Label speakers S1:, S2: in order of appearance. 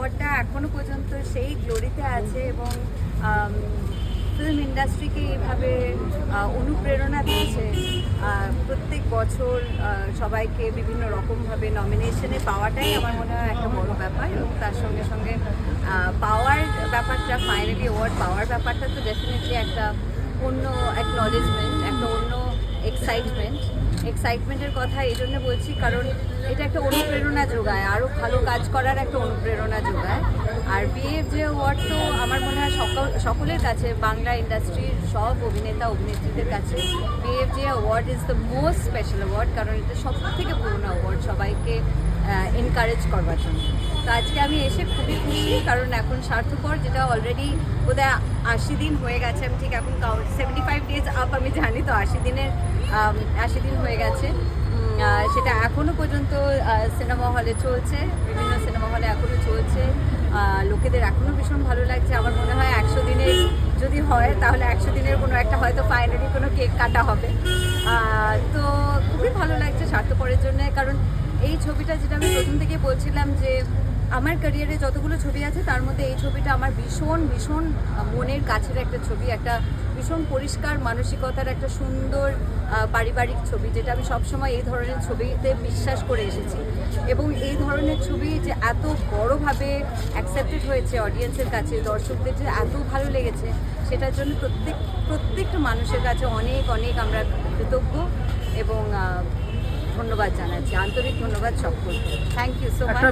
S1: অ্যাওয়ার্ডটা এখনও পর্যন্ত সেই গ্লোরিতে আছে এবং ফিল্ম ইন্ডাস্ট্রিকে এইভাবে অনুপ্রেরণা দিয়েছে। প্রত্যেক বছর সবাইকে বিভিন্ন রকমভাবে নমিনেশনে পাওয়াটাই আমার মনে হয় একটা বড় ব্যাপার এবং তার সঙ্গে সঙ্গে পাওয়ার ব্যাপারটা ফাইনালি অ্যাওয়ার্ড পাওয়ার ব্যাপারটা তো ডেফিনেটলি একটা অন্য অ্যাকনলেজমেন্ট একটা অন্য এক্সাইটমেন্ট এক্সাইটমেন্টের কথা এই জন্য বলছি, কারণ এটা একটা অনুপ্রেরণা যোগায় আরও ভালো কাজ করার একটা অনুপ্রেরণা যোগায়। আর বিএফ যে অ্যাওয়ার্ড তো আমার মনে হয় সকল, সকলের কাছে, বাংলা ইন্ডাস্ট্রির সব অভিনেতা, অভিনেত্রীদের কাছে B F award is the most special award কারণ এটা সব থেকে পুরোনো অ্যাওয়ার্ড সবাইকে এনকারেজ করবার জন্য। তো আজকে আমি এসে খুবই খুশি, কারণ এখন স্বার্থপর যেটা অলরেডি বোধহয় আশি দিন হয়ে গেছে, আমি ঠিক এখন count seventy five days up আমি জানি, তো আশি দিনের আশি দিন হয়ে গেছে। সেটা এখনও পর্যন্ত সিনেমা হলে চলছে, বিভিন্ন সিনেমা হলে এখনও চলছে। লোকেদের এখনও ভীষণ ভালো লাগছে। আমার মনে হয় একশো দিনের যদি হয়, তাহলে একশো দিনের কোনো একটা হয়তো ফাইনালি কোনো কেক কাটা হবে। তো খুবই ভালো লাগছে স্বার্থপরের জন্য, কারণ ছবিটা যেটা আমি প্রথম থেকে বলছিলাম যে আমার ক্যারিয়ারে যতগুলো ছবি আছে, তার মধ্যে এই ছবিটা আমার ভীষণ ভীষণ মনের কাছের একটা ছবি, একটা ভীষণ পরিষ্কার মানসিকতার একটা সুন্দর পারিবারিক ছবি, যেটা আমি সবসময় এই ধরনের ছবিতে বিশ্বাস করে এসেছি। এবং এই ধরনের ছবি যে এত বড়োভাবে অ্যাকসেপ্টেড হয়েছে অডিয়েন্সের কাছে, দর্শকদের যে এত ভালো লেগেছে, সেটার জন্য প্রত্যেক, প্রত্যেকটা মানুষের কাছে অনেক অনেক আমরা কৃতজ্ঞ এবং ধন্যবাদ জানাচ্ছি। আন্তরিক ধন্যবাদ সকলকে। Thank you so much